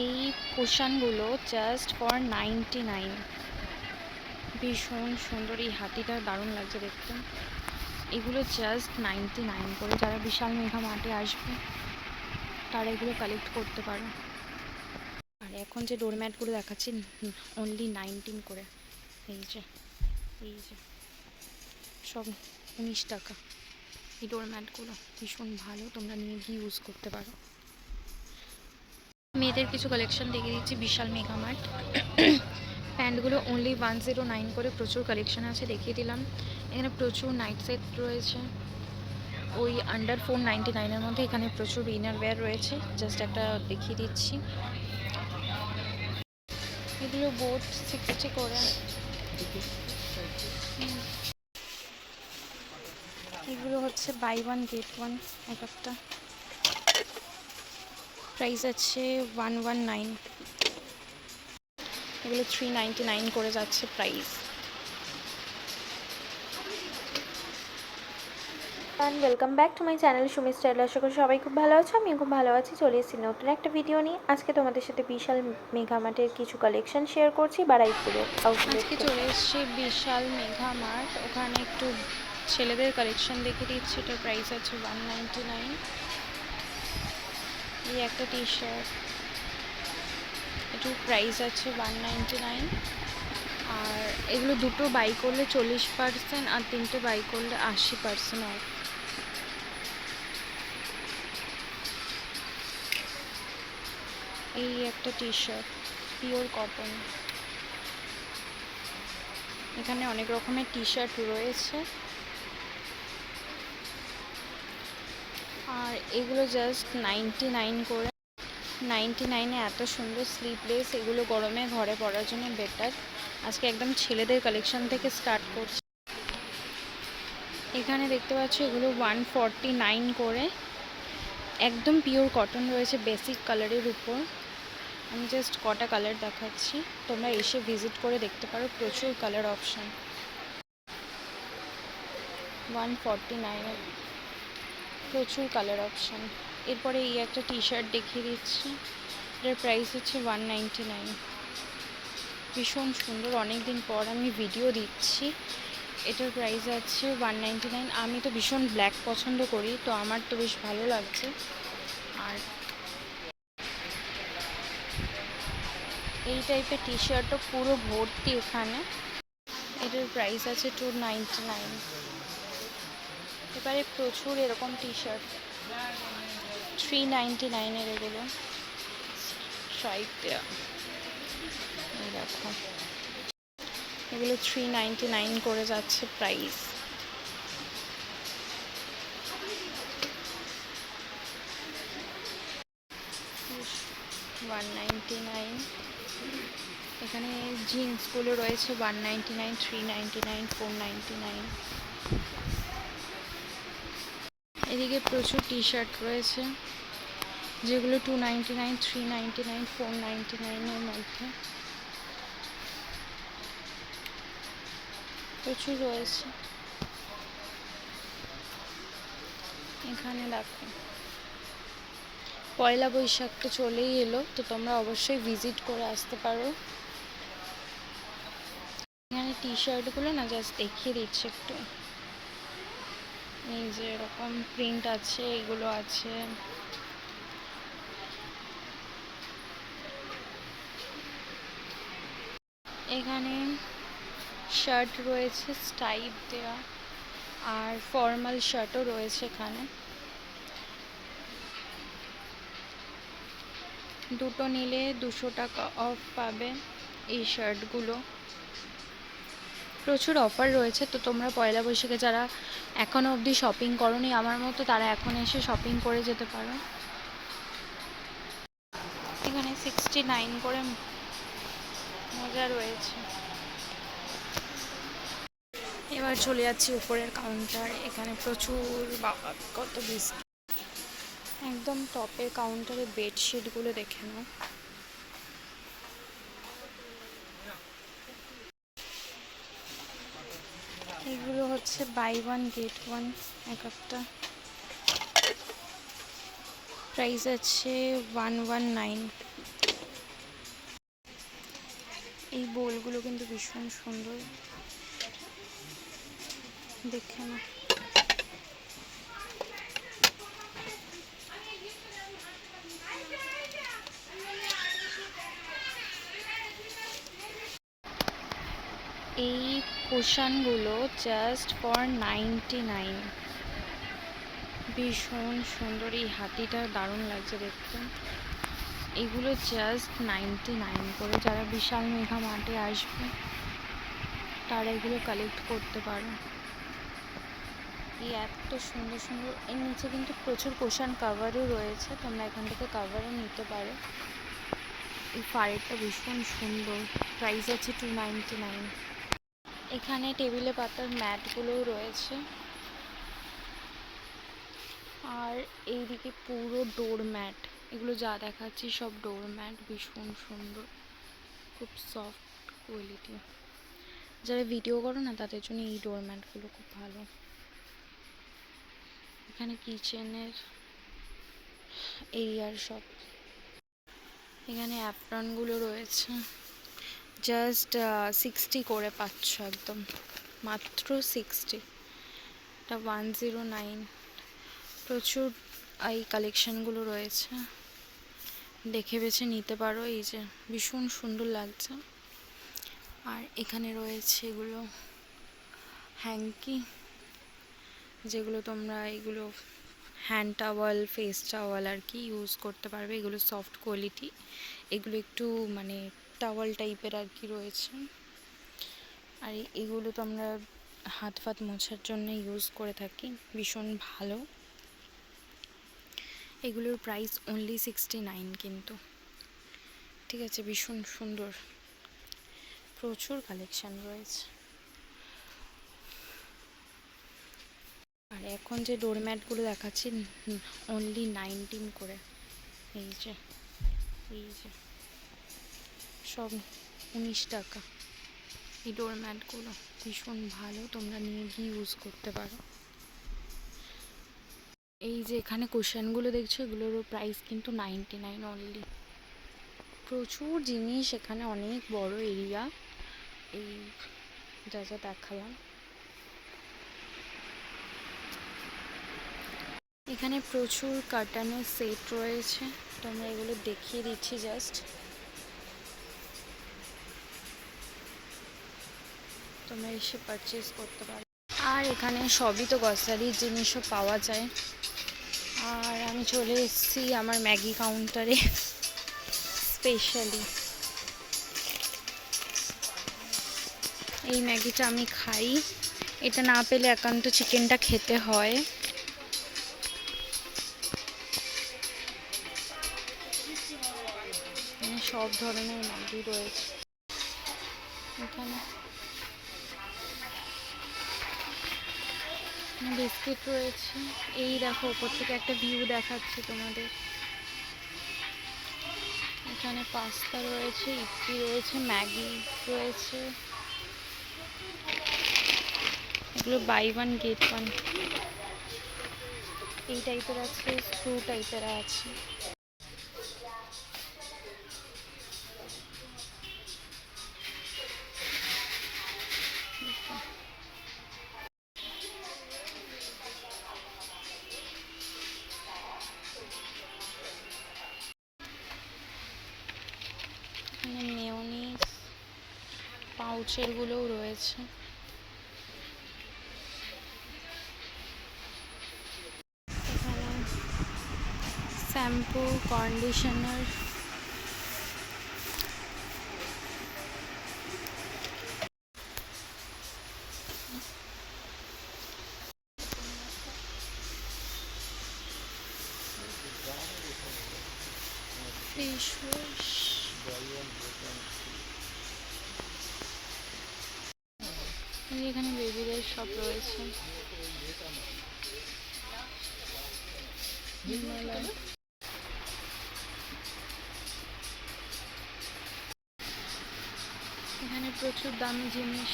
এই কুশানগুলো just for ninety nine ভীষণ সুন্দর, এই হাতিটা দারুণ লাগছে দেখতে। এগুলো জাস্ট নাইনটি নাইন করে যারা বিশাল মেঘা মাঠে আসবে, তারা এগুলো কালেক্ট করতে পারো। আর এখন যে ডোরম্যাটগুলো দেখাচ্ছি অনলি নাইনটিন করে। এই যে এই যে, সব উনিশ টাকা। এই ডোরম্যাটগুলো ভীষণ ভালো, তোমরা নিয়ে গিয়ে ইউজ করতে পারো। মেয়েদের কিছু কালেকশন দেখিয়ে দিচ্ছি, বিশাল মেগা মার্ট প্যান্টগুলো অনলি ওয়ান জিরো নাইন করে প্রচুর কালেকশন আছে, দেখিয়ে দিলাম। এখানে প্রচুর নাইট সেট রয়েছে। ওই আন্ডার ফোর নাইনটি নাইনের মধ্যে এখানে প্রচুর ইনার ওয়্যার রয়েছে জাস্ট একটা দেখিয়ে দিচ্ছি। এগুলো বোট সিক্সটি করে। এগুলো হচ্ছে বাই ওয়ান গেট ওয়ান এক একটা। প্রাইস আছে ওয়ান ওয়ান নাইন এগুলো থ্রি নাইনটি নাইন করে যাচ্ছে price. And welcome back to my channel Sumi style আশা করি সবাই খুব ভালো আছো আমি খুব ভালো আছি। চলে এসেছি নতুন একটা ভিডিও নিয়ে। আজকে তোমাদের সাথে বিশাল মেঘামাটের কিছু কালেকশন শেয়ার করছি বারাইপুরে আজকে চলে এসেছি বিশাল মেঘা মার্ট ওখানে একটু ছেলেদের কালেকশন দেখে দিচ্ছি। এটার প্রাইস আছে ওয়ান নাইনটি নাইন এই একটা টি শার্ট এটার প্রাইস আছে ওয়ান নাইনটি নাইন আর এগুলো দুটো বাই করলে চল্লিশ পার্সেন্ট আর তিনটে বাই করলে আশি পার্সেন্ট অফ এই একটা টি শার্ট পিওর কটন এখানে অনেক রকমের টি শার্ট রয়েছে। এগুলো জাস্ট নাইনটি নাইন করে। নাইনটি নাইনে এত সুন্দর স্লিপলেস এগুলো গরমে ঘরে পরার জন্য বেটার আজকে একদম ছেলেদের কালেকশন থেকে স্টার্ট করছি। এখানে দেখতে পাচ্ছ এগুলো ওয়ান ফর্টি নাইন করে। একদম পিওর কটন রয়েছে বেসিক কালারের উপর। আমি জাস্ট কটা কালার দেখাচ্ছি। তোমরা এসে ভিজিট করে দেখতে পারো, প্রচুর কালার অপশান ওয়ান ফর্টি নাইনের প্রচুর কালার অপশান এরপরে এই একটা টি শার্ট দেখিয়ে দিচ্ছি। এটার প্রাইস হচ্ছে ওয়ান নাইনটি নাইন ভীষণ সুন্দর অনেক দিন পর আমি ভিডিও দিচ্ছি। এটার প্রাইস আছে ওয়ান নাইনটি নাইন আমি তো ভীষণ ব্ল্যাক পছন্দ করি, তো আমার তো বেশ ভালো লাগছে। আর এই টাইপের টি শার্টও পুরো ভর্তি এখানে। এটার প্রাইস আছে টু নাইনটি নাইন এবারে প্রচুর এরকম টি শার্ট থ্রি নাইনটি নাইনের এগুলো দেওয়া দেখো। এগুলো থ্রি নাইনটি নাইন করে যাচ্ছে প্রাইস ওয়ান নাইনটি নাইন এখানে জিন্সগুলো রয়েছে one ninety nine three ninety nine four ninety nine এদিকে প্রচুর টি শার্ট রয়েছে, যেগুলো two ninety nine three nine four ninety মধ্যে। প্রচুর রয়েছে। এখানে দেখো, পয়লা বৈশাখ তো চলেই এলো, তো তোমরা অবশ্যই ভিজিট করে আসতে পারো। এখানে টি শার্টগুলো না জাস্ট দেখিয়ে দিচ্ছি একটু। এই যে এরকম প্রিন্ট আছে, এগুলো আছে। এখানে শার্ট রয়েছে স্টাইপ দেওয়া আর ফর্মাল শার্টও রয়েছে এখানে। দুটো নিলে দুশো টাকা অফ পাবে এই শার্টগুলো প্রচুর অফার রয়েছে, তো তোমরা পয়লা বৈশাখে যারা এখনও অবধি শপিং করনি, আমার মতো তারা এখন এসে শপিং করে যেতে পারো। এখানে সিক্সটি নাইন করে মজা রয়েছে। এবার চলে যাচ্ছি উপরের কাউন্টার এখানে প্রচুর বাবা, কত বিস্কিট একদম টপের কাউন্টারে বেডশিটগুলো দেখে নাও। হচ্ছে বাই ওয়ান গেট ওয়ান এক একটা। প্রাইস আছে ওয়ান ওয়ান নাইন এই বোলগুলো কিন্তু ভীষণ সুন্দর। দেখে না কুশানগুলো জাস্ট ফর নাইনটি নাইন ভীষণ সুন্দর, এই হাতিটা দারুণ লাগছে দেখতে। এগুলো জাস্ট নাইনটি নাইন করে যারা বিশাল মেঘা মাঠে আসবে, তারা এগুলো কালেক্ট করতে পারো। এই এত সুন্দর সুন্দর, এর নিচে কিন্তু প্রচুর কোশান কাভারও রয়েছে, তোমরা এখান থেকে কাভারও নিতে পারো। এই ফাড়েরটা ভীষণ সুন্দর প্রাইস আছে টু নাইনটি নাইন এখানে টেবিলে পাতার ম্যাটগুলোও রয়েছে। আর এইদিকে পুরো ডোর ম্যাট। এগুলো যা দেখাচ্ছি সব ডোর ম্যাট, ভীষণ সুন্দর, খুব সফট কোয়ালিটি। যারা ভিডিও করো না, তাদের জন্য এই ডোর ম্যাটগুলো খুব ভালো। এখানে কিচেনের এরিয়ার সব। এখানে অ্যাপ্রনগুলো রয়েছে। জাস্ট সিক্সটি করে পাচ্ছ একদম। মাত্র সিক্সটি এটা ওয়ান জিরো নাইন প্রচুর এই কালেকশানগুলো রয়েছে। দেখে বেছে নিতে পারো, এই যে ভীষণ সুন্দর লাগছে। আর এখানে রয়েছে এগুলো হ্যাঙ্কি যেগুলো তোমরা এগুলো হ্যান্ড টাওয়াল ফেস টাওয়াল আর কি ইউজ করতে পারবে। এগুলো সফট কোয়ালিটি এগুলো একটু মানে টাওয়াল টাইপের আর কি রয়েছে। আর এগুলো তো আমরা হাত ফাত মোছার জন্য ইউজ করে থাকি, ভীষণ ভালো। এগুলোর প্রাইস অনলি সিক্সটি নাইন কিন্তু। ঠিক আছে, ভীষণ সুন্দর। প্রচুর কালেকশান রয়েছে। আর এখন যে ডোরম্যাটগুলো দেখাচ্ছি অনলি নাইনটিন করে। এই যে এই যে। সব উনিশ টাকা। এই ডোরম্যাটগুলো ভীষণ ভালো, তোমরা নিয়ে গিয়ে ইউজ করতে পারো। এই যে এখানে কোশ্চেনগুলো দেখছ এগুলোরও প্রাইস কিন্তু নাইনটি নাইন অনলি প্রচুর জিনিস এখানে, অনেক বড় এরিয়া এই যা যা দেখালাম। এখানে প্রচুর কাটানোর সেট রয়েছে। তোমরা এগুলো দেখিয়ে দিচ্ছি জাস্ট তোমরা এসে পারচেস করতে পারো। আর এখানে সবই তো গ্রসারির জিনিসও পাওয়া যায়। আর আমি চলে এসেছি আমার ম্যাগি কাউন্টারে স্পেশালি এই ম্যাগিটা আমি খাই। এটা না পেলে একান্ত চিকেনটা খেতে হয়। সব ধরনের ম্যাগি রয়েছে। এখানে বিস্কিট রয়েছে। এই দেখো ওপর থেকে একটা ভিউ দেখাচ্ছে তোমাদের। এখানে পাস্তা রয়েছে, ইডলি রয়েছে, ম্যাগি রয়েছে। এগুলো বাই ওয়ান গেট ওয়ান এই টাইপের আছে স্ক্রু টাইপের আছে। পাউচের গুলোও রয়েছে শ্যাম্পু কন্ডিশনার ফেস ওয়াশ এখানে বেবিদের সব রয়েছে। এখানে প্রচুর দামি জিনিস।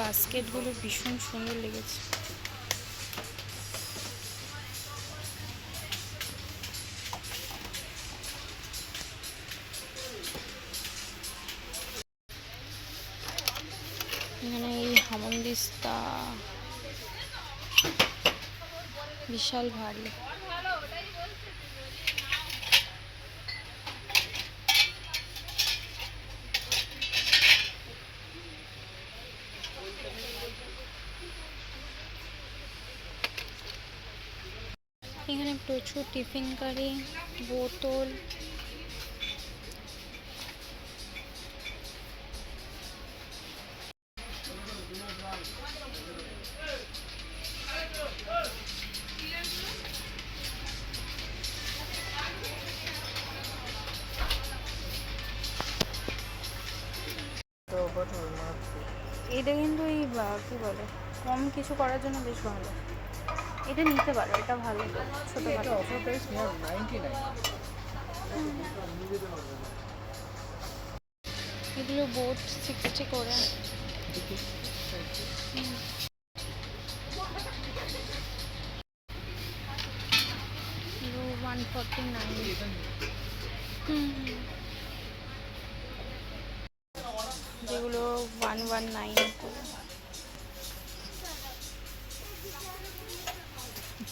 বাস্কেটগুলো ভীষণ সুন্দর লেগেছে। বস্তা বিশাল ভারী এখানে প্রচুর টিফিন কারি বোতল করার জন্য বেশ ভালো। এটা নিতে পারো এটা ভালো। ছোট এগুলো বোট সিক্সটি করে। এগুলো ওয়ান ফর্টি নাইন যেগুলো ওয়ান ওয়ান নাইন করে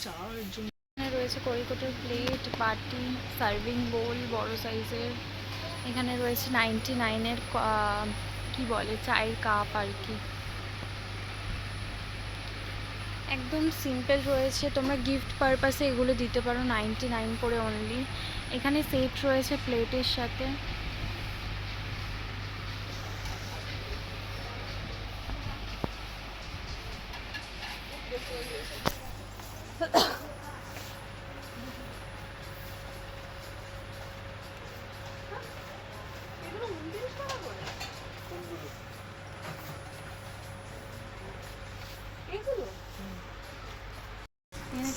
চায়ের জন্য এখানে রয়েছে করিকোটের প্লেট বাটি সার্ভিং বোল বড় সাইজের এখানে রয়েছে নাইনটি নাইনের কি বলে, চায়ের কাপ আর কি। একদম সিম্পল রয়েছে। তোমরা গিফট পারপাসে এগুলো দিতে পারো নাইনটি নাইন করে অনলি এখানে সেট রয়েছে প্লেটের সাথে।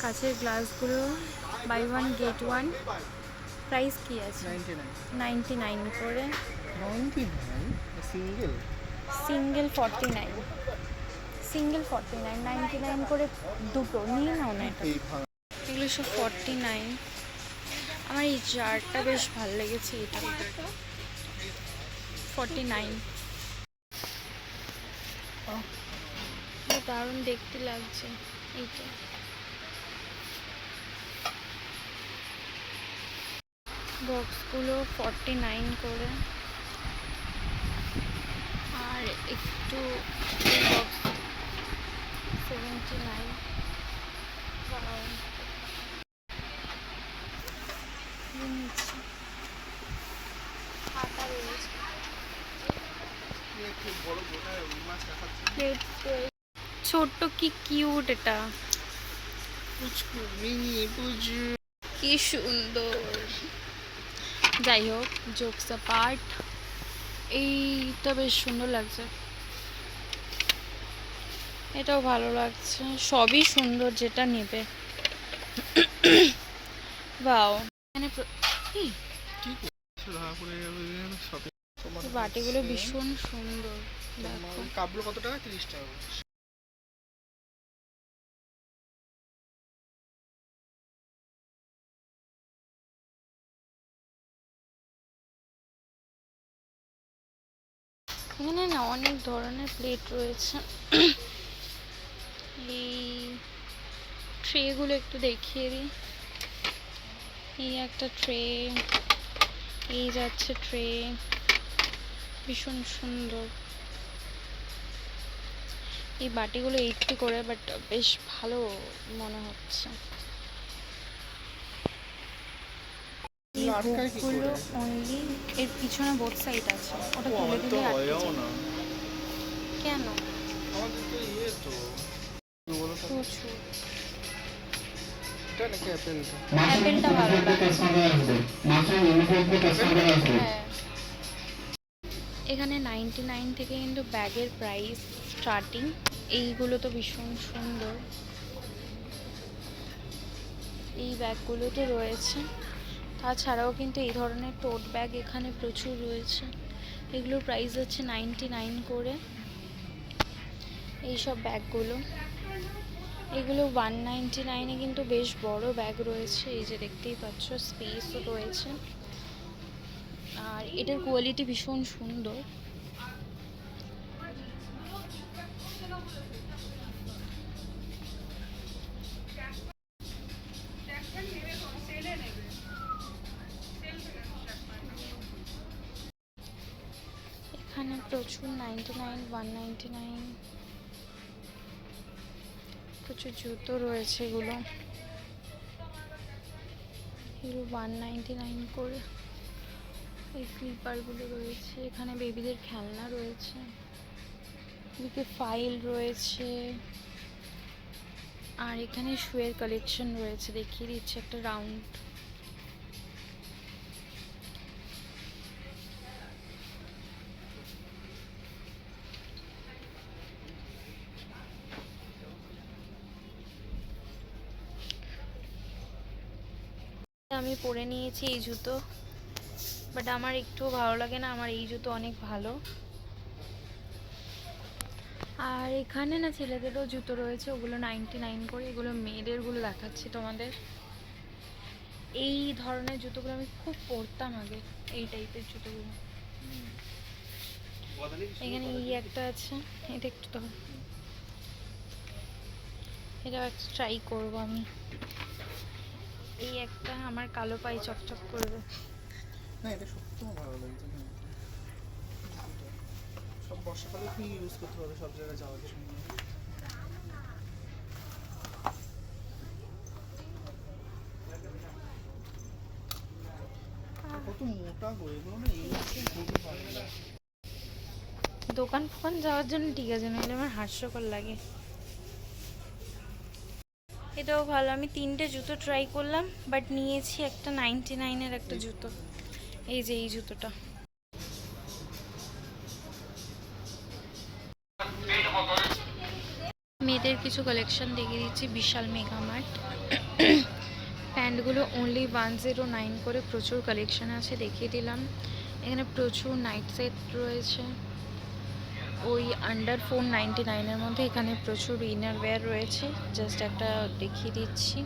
কাছের গ্লাসগুলো buy one get one. Price কি আছে? Ninety nine. করে। Single single forty nine. Single forty nine ninety nine করে দুটো। নিয়ে নাও না এগুলো সব ফর্টি নাইন। আমার এই জারটা বেশ ভালো লেগেছে এটা। Forty nine. দারুণ দেখতে লাগছে। এইটা। বক্সগুলো ফর্টি নাইন করে। আর একটু বক্স সেভেন্টি নাইন ছোট্ট কি কিউট এটা? কি সুন্দর। যাই হোক জোকস পার্ট এইটা বেশ সুন্দর লাগছে। এটাও ভালো লাগছে সবই সুন্দর যেটা নেবে। বাও। এই বাটিগুলো ভীষণ সুন্দর কত টাকা তিরিশ টাকা এখানে না অনেক ধরনের প্লেট রয়েছে। এই ট্রেগুলো একটু দেখিয়ে দিই। এই একটা ট্রে এই যাচ্ছে ট্রে ভীষণ সুন্দর। এই বাটিগুলো এইটটি করে বাট বেশ ভালো মনে হচ্ছে। অনলি এর পিছনে বোথ সাইড আছে। ওটা তুলে দিলে কেন? আমাদের তো ইয়ে তো। কি বলো তো? প্রচুর। এটা নাকি অ্যাপেলটা অ্যাপেলটা ভালো হ্যাঁ। এখানে নাইনটি নাইন থেকে কিন্তু ব্যাগের প্রাইস স্টার্টিং এইগুলো তো ভীষণ সুন্দর। এই ব্যাগগুলো তো রয়েছে। তাছাড়াও কিন্তু এই ধরনের টোট ব্যাগ এখানে প্রচুর রয়েছে। এগুলোর প্রাইস হচ্ছে নাইনটি নাইন করে। এইসব ব্যাগগুলো। এগুলো ওয়ান নাইনটি নাইনে কিন্তু বেশ বড় ব্যাগ রয়েছে। এই যে দেখতেই পাচ্ছ স্পেসও রয়েছে। আর এটার কোয়ালিটি ভীষণ সুন্দর। ওয়ান নাইনটি নাইন প্রচুর জুতো রয়েছে এগুলো। এগুলো ওয়ান নাইনটি নাইন করে এই স্লিপারগুলো রয়েছে। এখানে বেবিদের খেলনা রয়েছে। এদিকে ফাইল রয়েছে। আর এখানে শুয়ের কালেকশন রয়েছে। দেখিয়ে দিচ্ছে একটা রাউন্ড আমি পরে নিয়েছি এই জুতো। বাট আমার একটুও ভালো লাগে না, আমার এই জুতো অনেক ভালো। আর এখানে না ছেলেদেরও জুতো রয়েছে, ওগুলো নাইনটি নাইন করে, এগুলো মেয়েদেরগুলো দেখাচ্ছি তোমাদের। এই ধরনের জুতোগুলো আমি খুব পরতাম আগে, এই টাইপের জুতোগুলো। এখানে এই একটা আছে, এটা একটু ধর এটাও একটা ট্রাই করব আমি। এই একটা আমার কালো পাই চকচক করবে। না এটা সত্যি ভালো লাগছে হ্যাঁ। সব বর্ষাকালে কি ইউজ করতে পারবে সব জায়গায় যাওয়ার জন্য? দোকান ফোকান যাওয়ার জন্য ঠিক আছে নাহলে আমার হাস্যকর লাগে। এটাও ভালো। আমি তিনটে জুতো ট্রাই করলাম বাট নিয়েছি একটা নাইনটি নাইনের একটা জুতো। এই যে এই জুতোটা। মেয়েদের কিছু কালেকশন দেখিয়ে দিচ্ছি, বিশাল মেগা মার্ট। প্যান্টগুলো অনলি ওয়ান জিরো নাইন করে প্রচুর কালেকশন আছে, দেখিয়ে দিলাম। এখানে প্রচুর নাইট সেট রয়েছে। ওই আন্ডার ফোর নাইনটি নাইনের মধ্যে এখানে প্রচুর ইনার ওয়্যার রয়েছে। জাস্ট একটা দেখিয়ে দিচ্ছি।